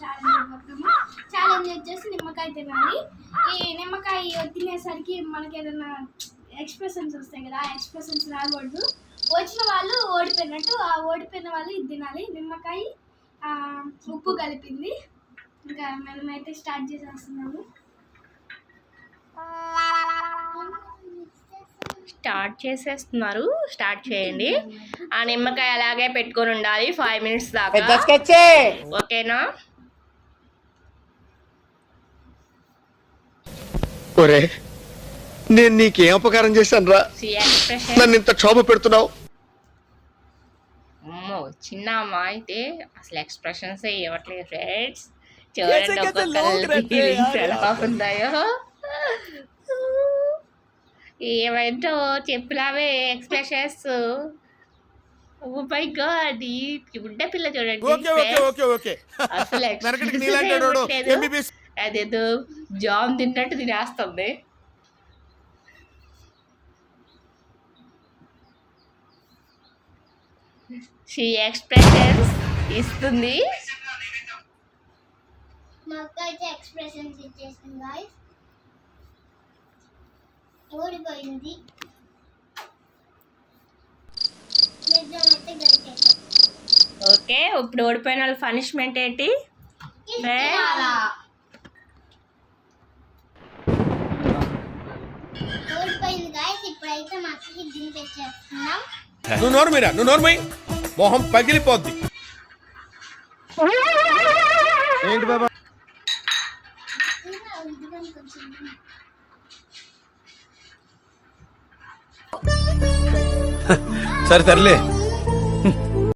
Challenge challenge వచ్చేసి నిమ్మకాయ తినాలి ఈ నిమ్మకాయ తినేసరికి మనకి ఏదైనా ఎక్స్ప్రెషన్స్ వస్తాయి కదా ఆ ఎక్స్ప్రెషన్స్ రాకూడదు వచ్చిన వాళ్ళు ఓడిపోయినట్టు ఆ ఓడిపోయిన వాళ్ళు ఇది తినాలి నిమ్మకాయ ఉప్పు కలిపింది. ఇంకా మనమైతే స్టార్ట్ చేసేస్తున్నాము. స్టార్ట్ చేసేస్తున్నారు. స్టార్ట్ చేయండి. ఆ నిమ్మకాయ అలాగే పెట్టుకొని ఉండాలి. ఫైవ్ మినిట్స్ దాకా. ఓకేనా? ఒరే నేను నీకేం అపకారం చేశాను రా నన్ను ఇంత క్షోభ పెడుతున్నావు? అమ్మో చిన్న అమ్మ అయితే అసలు ఎక్స్ప్రెషన్స్ ఇవ్వట్లేదు ఫ్రెండ్స్ చూడండి ఒక్కొక్కరి ఫీలింగ్స్ ఎలా ఉన్నాయో ఏమంటో చెప్పులావే ఎక్స్ప్రెషన్స్. ఓ మై గాడ్ ఈ గుడ్డ పిల్ల చూడండి okay okay friends. Okay okay. అసలు నరకటికి expressions నీలాంటి వాడు ఇవ్వట్లేదు. ఎంబీబీఎస్ అదేదో జామ్ తిన్నట్టు తినేస్తుంది. షీ ఎక్స్ప్రెషన్స్ ఇస్తుంది. నాకు అయితే ఎక్స్ప్రెషన్స్ ఇచ్చేసింది గాయస్ ఓడిపోయింది. నిజం అయితే గడిచేసాం ఓకే ఇప్పుడు ఓడిపోయిన వాళ్ళ పనిష్మెంట్ ఏంటి? ఓడిపోయింది గాయస్ ఇప్పుడైతే మా అక్కకి దింపి తెచ్చేస్తున్నాం. నువ్వు నోరు మీరా నువ్వు నోరు మై మొహం పగిలిపోద్ది. ఏంటి బాబా? సరే తరలే